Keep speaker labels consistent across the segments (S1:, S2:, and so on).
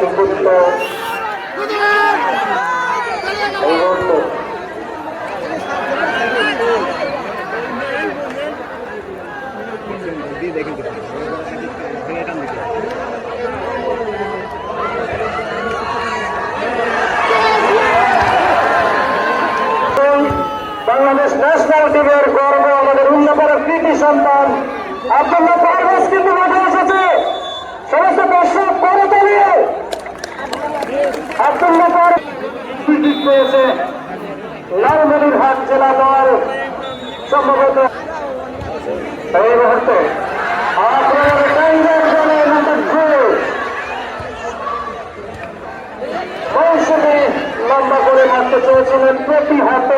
S1: মুহূর্তে বাংলাদেশ ন্যাশনাল টিমের গর্ব আমাদের উন্নতর কৃতি সন্তান আব্দুল্লাহ দল সম্ভবত এই মুহূর্তে লম্বা করে মারতে চেয়েছিলেন প্রতিহত।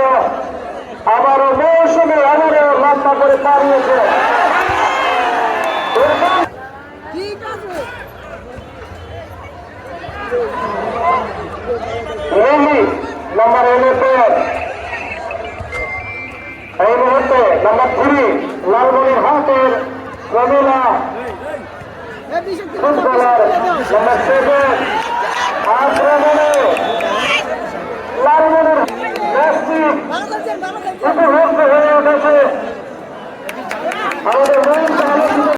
S1: আবারও মৌসুমে আবারও লম্বা করে দাঁড়িয়েছে
S2: ঠিক আছে
S1: লিলি নাম্বার থ্রি লালমনির হাটের প্রমিলা ফুটবলার নাম্বার সেভেন